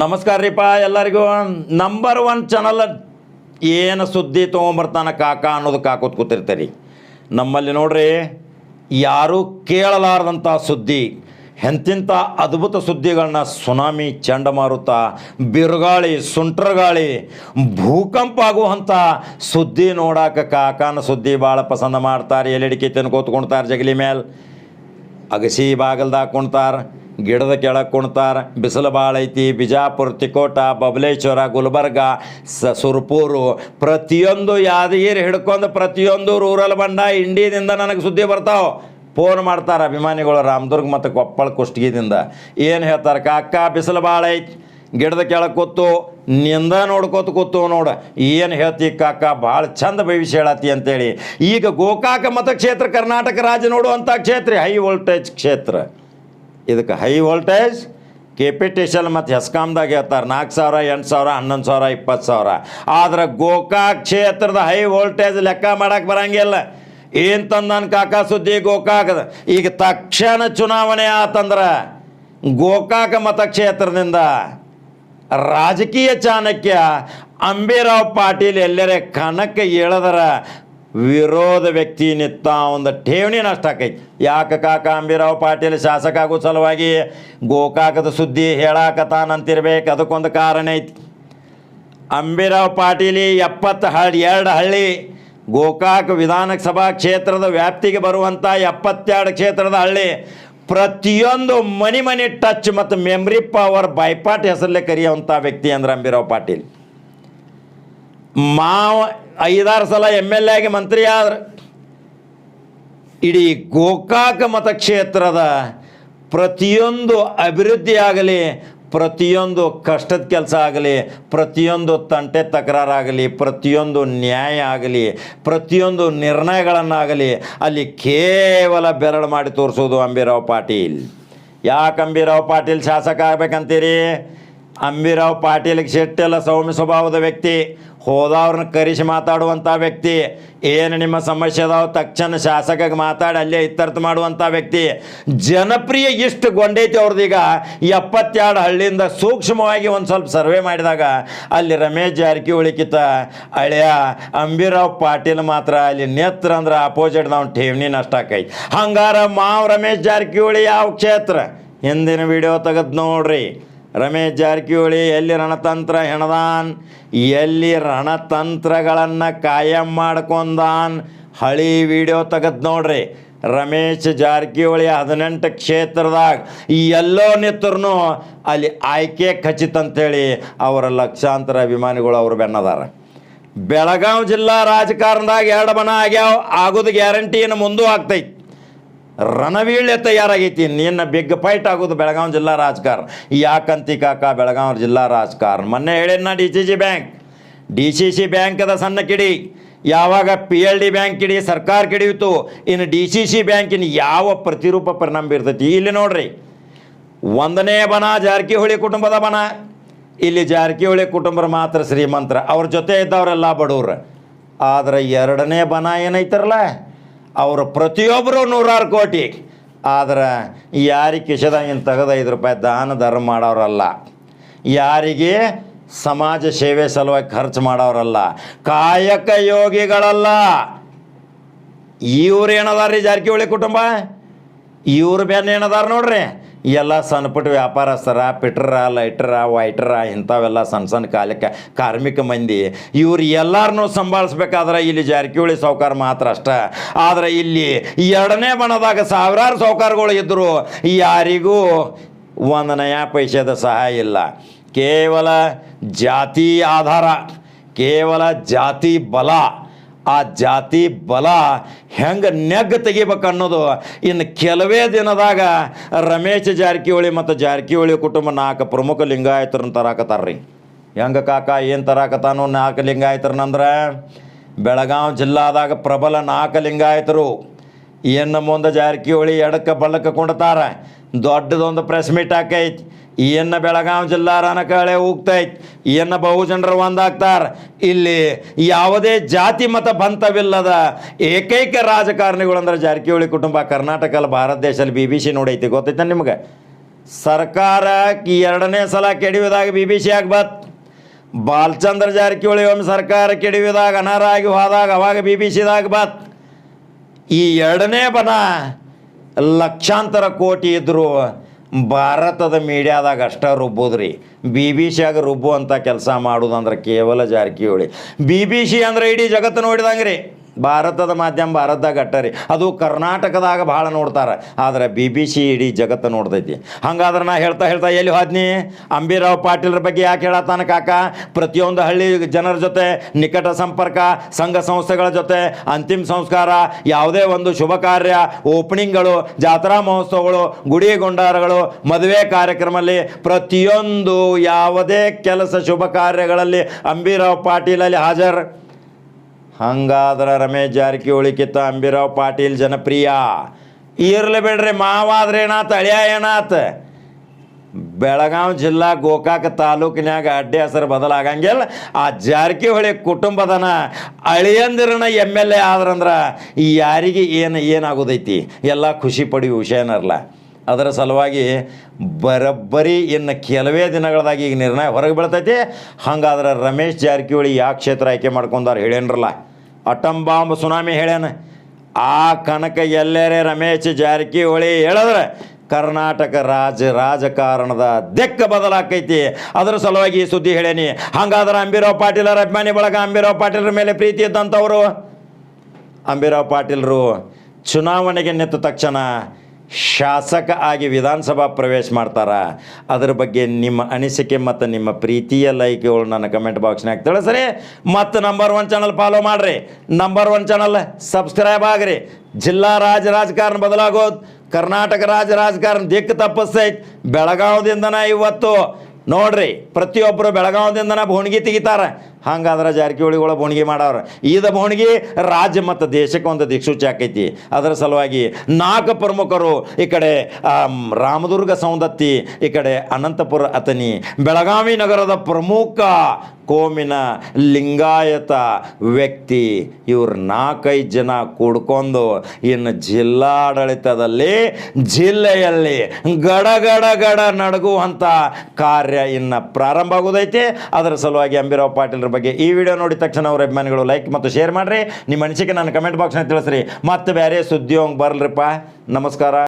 ನಮಸ್ಕಾರ ರೀಪ ಎಲ್ಲರಿಗೂ. Number one channel ಏನು ಸುದ್ದಿ ತೊಗೊಂಬರ್ತಾನೆ ಕಾಕ ಅನ್ನೋದು ಕಾಕೋತ್ ಕೂತಿರ್ತೀರಿ. ನಮ್ಮಲ್ಲಿ ನೋಡ್ರಿ, ಯಾರೂ ಕೇಳಲಾರದಂಥ ಸುದ್ದಿ ಎಂತಿಂಥ ಅದ್ಭುತ ಸುದ್ದಿಗಳನ್ನ ಸುನಾಮಿ, ಚಂಡಮಾರುತ, ಬಿರುಗಾಳಿ, ಸುಂಟ್ರಗಾಳಿ, ಭೂಕಂಪ ಆಗುವಂಥ ಸುದ್ದಿ ನೋಡಾಕ ಕಾಕನ ಸುದ್ದಿ ಭಾಳ ಪಸಂದ ಮಾಡ್ತಾರೆ ಎಲ್ಲಿಡಿಕೆ ತಿನ್ಕೋತ್ಕೊಳ್ತಾರೆ ಜಗಲಿ ಮೇಲೆ ಅಗಸಿ ಬಾಗಲ್ದಾಗ ಕುಣ್ತಾರ. ಗಿಡದ ಕೆಳಗೆ ಕುಣ್ತಾರ. ಬಿಸಿಲು ಭಾಳ ಐತಿ. ಬಿಜಾಪುರ, ತಿಕೋಟ, ಬಬಲೇಶ್ವರ, ಗುಲ್ಬರ್ಗ ಸ ಸುರ್ಪೂರು ಪ್ರತಿಯೊಂದು ಯಾದಗಿರಿ ಹಿಡ್ಕೊಂಡು ಪ್ರತಿಯೊಂದು ರೂರಲ್ ಬಂಡ ಇಂಡಿಯದಿಂದ ನನಗೆ ಸುದ್ದಿ ಬರ್ತಾವೆ. ಫೋನ್ ಮಾಡ್ತಾರೆ ಅಭಿಮಾನಿಗಳು ರಾಮದುರ್ಗ ಮತ್ತು ಕೊಪ್ಪಳ ಕುಷ್ಟಗಿದಿಂದ. ಏನು ಹೇಳ್ತಾರೆ, ಕಾಕ, ಬಿಸಿಲು ಭಾಳ ಐತಿ. ಗಿಡದ ಕೆಳಗೆ ಕೂತು, ನಿಂದ ನೋಡ್ಕೋತ ಕೂತು ನೋಡು. ಏನು ಹೇಳ್ತಿ ಕಾಕ, ಭಾಳ ಚಂದ ಭವಿಷ್ಯ ಹೇಳತಿ ಅಂತೇಳಿ. ಈಗ ಗೋಕಾಕ ಮತಕ್ಷೇತ್ರ, ಕರ್ನಾಟಕ ರಾಜ್ಯ ನೋಡುವಂಥ ಕ್ಷೇತ್ರ, ಹೈ ವೋಲ್ಟೇಜ್ ಕ್ಷೇತ್ರ. ಇದಕ್ಕೆ high voltage K P T L ಮತ್ತು ಹೆಸ್ಕಾಮ್ದಾಗ ಹೇಳ್ತಾರೆ, ನಾಲ್ಕು ಸಾವಿರ, ಎಂಟು ಸಾವಿರ, ಹನ್ನೊಂದು ಸಾವಿರ ಇಪ್ಪತ್ತು ಸಾವಿರ. ಆದ್ರೆ ಗೋಕಾಕ್ ಕ್ಷೇತ್ರದ ಹೈ ವೋಲ್ಟೇಜ್ ಲೆಕ್ಕ ಮಾಡಕ್ಕೆ ಬರಂಗಿಲ್ಲ. ಏನು ತಂದನ್ ಕಾಕ ಸುದ್ದಿ ಗೋಕಾಕದ ಈಗ ತಕ್ಷಣ ಚುನಾವಣೆ ಆತಂದ್ರೆ ಗೋಕಾಕ ಮತಕ್ಷೇತ್ರದಿಂದ ರಾಜಕೀಯ ಚಾಣಕ್ಯ ಅಂಬಿರಾವ್ ಪಾಟೀಲ್ ಎಲ್ಲರೇ ಕಣಕ್ಕೆ ಎಳೆದರ ವಿರೋಧ ವ್ಯಕ್ತಿ ನಿತ್ತ ಒಂದು ಠೇವಣಿ ನಷ್ಟ ಆಕೈತಿ. ಯಾಕೆ ಕಾಕ ಅಂಬಿರಾವ್ ಪಾಟೀಲ್ ಶಾಸಕ ಆಗೋ ಸಲುವಾಗಿ ಗೋಕಾಕದ ಸುದ್ದಿ ಹೇಳಾಕತಾನಂತಿರ್ಬೇಕು ಅದಕ್ಕೊಂದು ಕಾರಣ ಐತಿ. ಅಂಬಿರಾವ್ ಪಾಟೀಲಿ ಎಪ್ಪತ್ತು ಹಳ್ಳಿ ಎರಡು ಹಳ್ಳಿ ಗೋಕಾಕ್ ವಿಧಾನಸಭಾ ಕ್ಷೇತ್ರದ ವ್ಯಾಪ್ತಿಗೆ ಬರುವಂಥ ಎಪ್ಪತ್ತೆರಡು ಕ್ಷೇತ್ರದ ಹಳ್ಳಿ ಪ್ರತಿಯೊಂದು ಮನಿ ಮನಿ ಟಚ್ ಮತ್ತು ಮೆಮ್ರಿ ಪವರ್ ಬೈಪಾಟ್ ಹೆಸರಲ್ಲೇ ಕರೆಯುವಂಥ ವ್ಯಕ್ತಿ ಅಂದ್ರೆ ಅಂಬಿರಾವ್ ಪಾಟೀಲ್. ಮಾವ ಐದಾರು ಸಲ ಎಂ ಎಲ್ ಎ ಆಗಿ ಮಂತ್ರಿ ಆದ್ರೆ ಇಡೀ ಗೋಕಾಕ ಮತಕ್ಷೇತ್ರದ ಪ್ರತಿಯೊಂದು ಅಭಿವೃದ್ಧಿ ಆಗಲಿ, ಪ್ರತಿಯೊಂದು ಕಷ್ಟದ ಕೆಲಸ ಆಗಲಿ, ಪ್ರತಿಯೊಂದು ತಂಟೆ ತಕರಾರಾಗಲಿ, ಪ್ರತಿಯೊಂದು ನ್ಯಾಯ ಆಗಲಿ, ಪ್ರತಿಯೊಂದು ನಿರ್ಣಯಗಳನ್ನಾಗಲಿ ಅಲ್ಲಿ ಕೇವಲ ಬೆರಳು ಮಾಡಿ ತೋರಿಸೋದು ಅಂಬಿರಾವ್ ಪಾಟೀಲ್. ಯಾಕೆ ಅಂಬಿರಾವ್ ಪಾಟೀಲ್ ಶಾಸಕ ಆಗ್ಬೇಕಂತೀರಿ? ಅಂಬಿರಾವ್ ಪಾಟೀಲ್ಗೆ ಶೆಟ್ಟೆಲ್ಲ ಸೌಮ್ಯ ಸ್ವಭಾವದ ವ್ಯಕ್ತಿ. ಹೋದವ್ರನ್ನ ಕರೆಸಿ ಮಾತಾಡುವಂಥ ವ್ಯಕ್ತಿ. ಏನು ನಿಮ್ಮ ಸಮಸ್ಯೆ ಅದಾವ ತಕ್ಷಣ ಶಾಸಕಗೆ ಮಾತಾಡಿ ಅಲ್ಲೇ ಇತ್ಯರ್ಥ ಮಾಡುವಂಥ ವ್ಯಕ್ತಿ. ಜನಪ್ರಿಯ ಇಷ್ಟು ಗೊಂಡೈತಿ ಅವ್ರದ್ದೀಗ ಎಪ್ಪತ್ತೆರಡು ಹಳ್ಳಿಯಿಂದ ಸೂಕ್ಷ್ಮವಾಗಿ ಒಂದು ಸ್ವಲ್ಪ ಸರ್ವೆ ಮಾಡಿದಾಗ ಅಲ್ಲಿ ರಮೇಶ್ ಜಾರಕಿಹೊಳಿ ಕಿತ್ತ, ಅಳ್ಯ, ಅಂಬಿರಾವ್ ಪಾಟೀಲ್ ಮಾತ್ರ ಅಲ್ಲಿ ನೇತ್ರ ಅಂದ್ರೆ ಅಪೋಸಿಟ್ ನಾವು ಠೇವಣಿ ನಷ್ಟ ಆಕೈತಿ. ಹಂಗಾರ ಮಾವ್ ರಮೇಶ್ ಜಾರಕಿಹೊಳಿ ಯಾವ ಕ್ಷೇತ್ರ? ಹಿಂದಿನ ವಿಡಿಯೋ ತೆಗೆದು ನೋಡ್ರಿ. ರಮೇಶ್ ಜಾರಕಿಹೊಳಿ, ಎಲ್ಲಿ ರಣತಂತ್ರ ಹೆಣದಾನ್? ಎಲ್ಲಿ ರಣತಂತ್ರಗಳನ್ನು ಕಾಯಂ ಮಾಡ್ಕೊಂಡಾನ್ ಹಳಿ ವಿಡಿಯೋ ತೆಗೆದು ನೋಡ್ರಿ. ರಮೇಶ್ ಜಾರಕಿಹೊಳಿ ಹದಿನೆಂಟು ಕ್ಷೇತ್ರದಾಗ ಎಲ್ಲೋ ನಿತ್ತರೂ ಅಲ್ಲಿ ಆಯ್ಕೆ ಖಚಿತ ಅಂತೇಳಿ ಅವರ ಲಕ್ಷಾಂತರ ಅಭಿಮಾನಿಗಳು ಅವರು ಬೆನ್ನದಾರ. ಬೆಳಗಾವಿ ಜಿಲ್ಲಾ ರಾಜಕಾರಣದಾಗ ಎರಡು ಬಣ ಆಗ್ಯಾವ, ಆಗೋದು ಗ್ಯಾರಂಟಿ ಏನು ಮುಂದೂ ಆಗ್ತೈತಿ. ರಣವೀಳ್ಯ ತಯಾರಾಗೈತಿ. ನಿನ್ನ ಬಿಗ್ ಫೈಟ್ ಆಗೋದು ಬೆಳಗಾವಿ ಜಿಲ್ಲಾ ರಾಜಕಾರಣ ಯಾಕಂತಿ ಕಾಕ ಬೆಳಗಾವಿ ಜಿಲ್ಲಾ ರಾಜಕಾರಣ ಮೊನ್ನೆ ಹೇಳಿನ D C C bank D C C ಬ್ಯಾಂಕದ ಸಣ್ಣ ಕಿಡಿ. ಯಾವಾಗ ಪಿ ಎಲ್ ಡಿ ಬ್ಯಾಂಕ್ ಕಿಡಿ ಸರ್ಕಾರ ಕಿಡಿಯಿತು ಇನ್ನು ಡಿ ಸಿ ಸಿ ಬ್ಯಾಂಕಿನ ಯಾವ ಪ್ರತಿರೂಪ ಪರಿಣಾಮ ಬೀರ್ತೈತಿ? ಇಲ್ಲಿ ನೋಡ್ರಿ. ಒಂದನೇ ಬನ ಜಾರಕಿಹೊಳಿ ಕುಟುಂಬದ ಬನ ಇಲ್ಲಿ ಜಾರಕಿಹೊಳಿ ಕುಟುಂಬರು ಮಾತ್ರ ಶ್ರೀಮಂತರ. ಅವ್ರ ಜೊತೆ ಇದ್ದವರೆಲ್ಲ ಬಡವ್ರು. ಆದರೆ ಎರಡನೇ ಬನ ಏನೈತಾರಲ್ಲ? ಅವರು ಪ್ರತಿಯೊಬ್ಬರು ನೂರಾರು ಕೋಟಿ. ಆದ್ರೆ ಯಾರಿಗೆ ಕಿಶದಾಗಿನ ತೆಗೆದು ಐದು ರೂಪಾಯಿ ದಾನ ಧರ್ಮ ಮಾಡೋರಲ್ಲ. ಯಾರಿಗೆ ಸಮಾಜ ಸೇವೆ ಸಲುವಾಗಿ ಖರ್ಚು ಮಾಡೋರಲ್ಲ. ಕಾಯಕ ಯೋಗಿಗಳಲ್ಲ. ಇವ್ರು ಏನದಾರ ಜಾರಕಿಹೊಳಿ ಕುಟುಂಬ? ಇವ್ರ ಬೇನ್ ಏನದಾರ ನೋಡ್ರಿ? ಎಲ್ಲ ಸಣ್ಣಪುಟ್ಟ ವ್ಯಾಪಾರಸ್ಥರ ಪಿಟ್ರ ಲೈಟ್ರ ವೈಟ್ರ ಇಂಥವೆಲ್ಲ ಸಣ್ಣ ಸಣ್ಣ ಕಾಲಕ್ಕೆ ಕಾರ್ಮಿಕ ಮಂದಿ, ಇವ್ರು ಎಲ್ಲರನ್ನೂ ಸಂಭಾಳಿಸ್ಬೇಕಾದ್ರೆ ಇಲ್ಲಿ ಜಾರಕಿಹೊಳಿ ಸಾವುಕಾರ ಮಾತ್ರ ಅಷ್ಟ. ಆದ್ರೆ ಇಲ್ಲಿ ಎರಡನೇ ಬಣದಾಗ ಸಾವಿರಾರು ಸಾವುಕಾರಗಳು ಇದ್ದರು ಯಾರಿಗೂ ಒಂದು ನಯಾ ಪೈಸೆದ ಸಹಾಯ ಇಲ್ಲ. ಕೇವಲ ಜಾತಿ ಆಧಾರ, ಕೇವಲ ಜಾತಿ ಬಲ. ಆ ಜಾತಿ ಬಲ ಹೆಂಗೆ ನೆಗ್ ತೆಗಿಬೇಕು ಅನ್ನೋದು ಇನ್ನು ಕೆಲವೇ ದಿನದಾಗ ರಮೇಶ್ ಜಾರಕಿಹೊಳಿ ಮತ್ತು ಜಾರಕಿಹೊಳಿ ಕುಟುಂಬ ನಾಲ್ಕು ಪ್ರಮುಖ ಲಿಂಗಾಯತರನ್ನ ತರಾಕತ್ತಾರ್ರಿ. ಹೆಂಗೆ ಕಾಕ, ಏನು ತರಾಕತ್ತಾನು ನಾಲ್ಕು ಲಿಂಗಾಯತರನಂದ್ರೆ ಬೆಳಗಾವಿ ಜಿಲ್ಲಾದಾಗ ಪ್ರಬಲ ನಾಲ್ಕು ಲಿಂಗಾಯತರು. ಏನು ಮುಂದೆ ಜಾರಕಿಹೊಳಿ ಎಡಕ್ಕೆ ಬಳಕ ಕುಂಡ್ತಾರ. ದೊಡ್ಡದೊಂದು ಪ್ರೆಸ್ ಮೀಟ್ ಹಾಕೈತಿ ಇನ್ನು ಬೆಳಗಾವಿ ಜಿಲ್ಲಾ ರಣಕಳೆ ಹೋಗ್ತೈತಿ ಇನ್ನು ಬಹುಜನರು ಒಂದಾಗ್ತಾರ. ಇಲ್ಲಿ ಯಾವುದೇ ಜಾತಿ ಮತ ಬಂತವಿಲ್ಲದ ಏಕೈಕ ರಾಜಕಾರಣಿಗಳು ಅಂದ್ರೆ ಜಾರಕಿಹೊಳಿ ಕುಟುಂಬ ಕರ್ನಾಟಕ ಅಲ್ಲ ಭಾರತ ದೇಶದಲ್ಲಿ ಬಿ ಬಿ ಸಿ ನೋಡೈತಿ. ಗೊತ್ತೈತೆ ನಿಮ್ಗೆ? ಸರ್ಕಾರ ಎರಡನೇ ಸಲ ಕೆಡವಿದಾಗ ಬಿ ಬಿ ಸಿ ಆಗ್ಬತ್. ಬಾಲಚಂದ್ರ ಜಾರಕಿಹೊಳಿ ಒಮ್ಮೆ ಸರ್ಕಾರ ಕೆಡವಿದಾಗ ಅನಾರಾಗಿ ಹೋದಾಗ ಅವಾಗ ಬಿ ಬಿ ಸಿದಾಗ ಬತ್ ಈ ಎರಡನೇ ಬನ ಲಕ್ಷಾಂತರ ಕೋಟಿ ಇದ್ದರು ಭಾರತದ ಮೀಡಿಯಾದಾಗ ಅಷ್ಟ ರುಬ್ಬೋದ್ರಿ. ಬಿ ಬಿ ಸಿಯಾಗ ರುಬ್ಬುವಂಥ ಕೆಲಸ ಮಾಡೋದಂದ್ರೆ ಕೇವಲ ಜಾರಕಿಹೊಳಿ. ಬಿ ಬಿ ಸಿ ಅಂದ್ರೆ ಇಡೀ ಜಗತ್ತು ನೋಡಿದಂಗೆ ರೀ ಭಾರತದ ಮಾಧ್ಯಮ ಭಾರತದಾಗ ಅಟ್ಟರಿ ಅದು ಕರ್ನಾಟಕದಾಗ ಭಾಳ ನೋಡ್ತಾರೆ. ಆದರೆ ಬಿ ಬಿ ಸಿ ಇಡೀ ಜಗತ್ತು ನೋಡ್ತೈತಿ. ಹಂಗಾದ್ರೆ ನಾ ಹೇಳ್ತಾ ಹೇಳ್ತಾ ಎಲ್ಲಿ ಹೋದ್ನಿ? ಅಂಬಿರಾವ್ ಪಾಟೀಲ್ರ ಬಗ್ಗೆ ಯಾಕೆ ಹೇಳತ್ತಾನ ಕಾಕ? ಪ್ರತಿಯೊಂದು ಹಳ್ಳಿ ಜನರ ಜೊತೆ ನಿಕಟ ಸಂಪರ್ಕ, ಸಂಘ ಸಂಸ್ಥೆಗಳ ಜೊತೆ ಅಂತಿಮ ಸಂಸ್ಕಾರ, ಯಾವುದೇ ಒಂದು ಶುಭ ಕಾರ್ಯ, ಓಪನಿಂಗ್ಗಳು, ಜಾತ್ರಾ ಮಹೋತ್ಸವಗಳು, ಗುಡಿ ಗೊಂಡಾರಗಳು, ಮದುವೆ ಕಾರ್ಯಕ್ರಮದಲ್ಲಿ ಪ್ರತಿಯೊಂದು ಯಾವುದೇ ಕೆಲಸ ಶುಭ ಕಾರ್ಯಗಳಲ್ಲಿ ಅಂಬಿರಾವ್ ಪಾಟೀಲಲ್ಲಿ ಹಾಜರ್. ಹಂಗಾದ್ರೆ ರಮೇಶ್ ಜಾರಕಿಹೊಳಿಕಿತ್ತ ಅಂಬಿರಾವ್ ಪಾಟೀಲ್ ಜನಪ್ರಿಯ. ಇರ್ಲಿ ಬಿಡ್ರಿ ಮಾವಾದ್ರೆ ಏನಾತ ಅಳಿಯ ಏನಾತ ಬೆಳಗಾವಿ ಜಿಲ್ಲಾ ಗೋಕಾಕ ತಾಲೂಕಿನ್ಯಾಗ ಅಡ್ಡಿ ಹೆಸರು ಬದಲಾಗಂಗಿಲ್ಲ. ಆ ಜಾರಕಿಹೊಳಿ ಕುಟುಂಬದನ ಅಳಿಯಂದಿರನ ಎಂ ಎಲ್ ಎ ಆದ್ರಂದ್ರೆ ಯಾರಿಗೆ ಏನು ಏನಾಗೋದೈತಿ? ಎಲ್ಲ ಖುಷಿ ಪಡೆಯುವ ವಿಷಯನರಲ್ಲ ಅದರ ಸಲುವಾಗಿ ಬರಬ್ಬರಿ ಇನ್ನು ಕೆಲವೇ ದಿನಗಳದಾಗ ಈಗ ನಿರ್ಣಯ ಹೊರಗೆ ಬೀಳ್ತೈತಿ. ಹಂಗಾದ್ರೆ ರಮೇಶ್ ಜಾರಕಿಹೊಳಿ ಯಾವ ಕ್ಷೇತ್ರ ಆಯ್ಕೆ ಮಾಡ್ಕೊಂಡಾರ ಹೇಳೇನ್ರಲ್ಲ ಅಟಂ ಬಾಂಬ್ ಸುನಾಮಿ ಹೇಳ್ಯಾನ. ಆ ಕನಕ ಎಲ್ಲರೇ ರಮೇಶ್ ಜಾರಕಿಹೊಳಿ ಹೇಳಿದ್ರೆ ಕರ್ನಾಟಕ ರಾಜ ರಾಜಕಾರಣದ ದೆಕ್ಕ ಬದಲಾಕೈತಿ. ಅದರ ಸಲುವಾಗಿ ಈ ಸುದ್ದಿ ಹೇಳೇನಿ ಹಂಗಾದ್ರೆ ಅಂಬಿರಾವ್ ಪಾಟೀಲರ ಅಭಿಮಾನಿ ಬಳಗ ಅಂಬಿರಾವ್ ಪಾಟೀಲರ ಮೇಲೆ ಪ್ರೀತಿ ಇದ್ದಂಥವರು ಅಂಬಿರಾವ್ ಪಾಟೀಲರು ಚುನಾವಣೆಗೆ ನಿಂತ ತಕ್ಷಣ ಶಾಸಕ ಆಗಿ ವಿಧಾನಸಭಾ ಪ್ರವೇಶ ಮಾಡ್ತಾರ. ಅದ್ರ ಬಗ್ಗೆ ನಿಮ್ಮ ಅನಿಸಿಕೆ ಮತ್ತು ನಿಮ್ಮ ಪ್ರೀತಿಯ ಲೈಕ್ಗಳು ನನ್ನ ಕಮೆಂಟ್ ಬಾಕ್ಸ್ನಾಗ ತಿಳಿಸ್ರಿ. ಮತ್ತು ನಂಬರ್ ಒನ್ ಚಾನಲ್ ಫಾಲೋ ಮಾಡಿರಿ. ನಂಬರ್ ಒನ್ ಚಾನಲ್ ಸಬ್ಸ್ಕ್ರೈಬ್ ಆಗ್ರಿ. ಜಿಲ್ಲಾ ರಾಜ ರಾಜಕಾರಣ ಬದಲಾಗೋದು. ಕರ್ನಾಟಕ ರಾಜ ರಾಜಕಾರಣ ದಿಕ್ಕು ತಪ್ಪಿಸ್ತೈತಿ. ಬೆಳಗಾವಿದಿಂದನ ಇವತ್ತು. ನೋಡ್ರಿ ಪ್ರತಿಯೊಬ್ಬರು ಬೆಳಗಾವಿದಿಂದನ ಬೋಣಿಗೆ ತೆಗಿತಾರೆ. ಹಂಗಾದ್ರೆ ಜಾರಕಿಹೊಳಿಗಳ ಬೋಣಿಗೆ ಮಾಡವ್ರ. ಈದ ಬೋಣಿಗೆ ರಾಜ್ಯ ಮತ್ತು ದೇಶಕ್ಕೆ ಒಂದು ದಿಕ್ಸೂಚಿ ಆಕೈತಿ. ಅದರ ಸಲುವಾಗಿ ನಾಲ್ಕು ಪ್ರಮುಖರು ಈ ಕಡೆ ರಾಮದುರ್ಗ ಸೌಂದತ್ತಿ ಈ ಕಡೆ ಅನಂತಪುರ ಅತನಿ ಬೆಳಗಾವಿ ನಗರದ ಪ್ರಮುಖ ಕೋಮಿನ ಲಿಂಗಾಯತ ವ್ಯಕ್ತಿ ಇವ್ರು ನಾಲ್ಕೈದು ಜನ ಕೂಡ್ಕೊಂಡು ಇನ್ನು ಜಿಲ್ಲಾಡಳಿತದಲ್ಲಿ ಜಿಲ್ಲೆಯಲ್ಲಿ ಗಡಗಡ ಗಡ ಗಡ ನಡಗುವಂಥ ಕಾರ್ಯ ಇನ್ನು ಪ್ರಾರಂಭ ಆಗೋದೈತಿ. ಅದರ ಸಲುವಾಗಿ ಅಂಬಿರಾವ್ ಪಾಟೀಲ್ರ ಬಗ್ಗೆ ಈ ವಿಡಿಯೋ ನೋಡಿದ ತಕ್ಷಣ ಅವರ ಅಭಿಮಾನಿಗಳು ಲೈಕ್ ಮತ್ತು ಶೇರ್ ಮಾಡ್ರಿ. ನಿಮ್ಮ ಅನಿಸಿಕೆ ನನ್ನ ಕಮೆಂಟ್ ಬಾಕ್ಸ್ನಾಗ ತಿಳಿಸ್ರಿ. ಮತ್ತೆ ಬೇರೆ ಸುದ್ದಿ ಹೋಗಿ ಬರಲ್ರಿಪ್ಪ. ನಮಸ್ಕಾರ.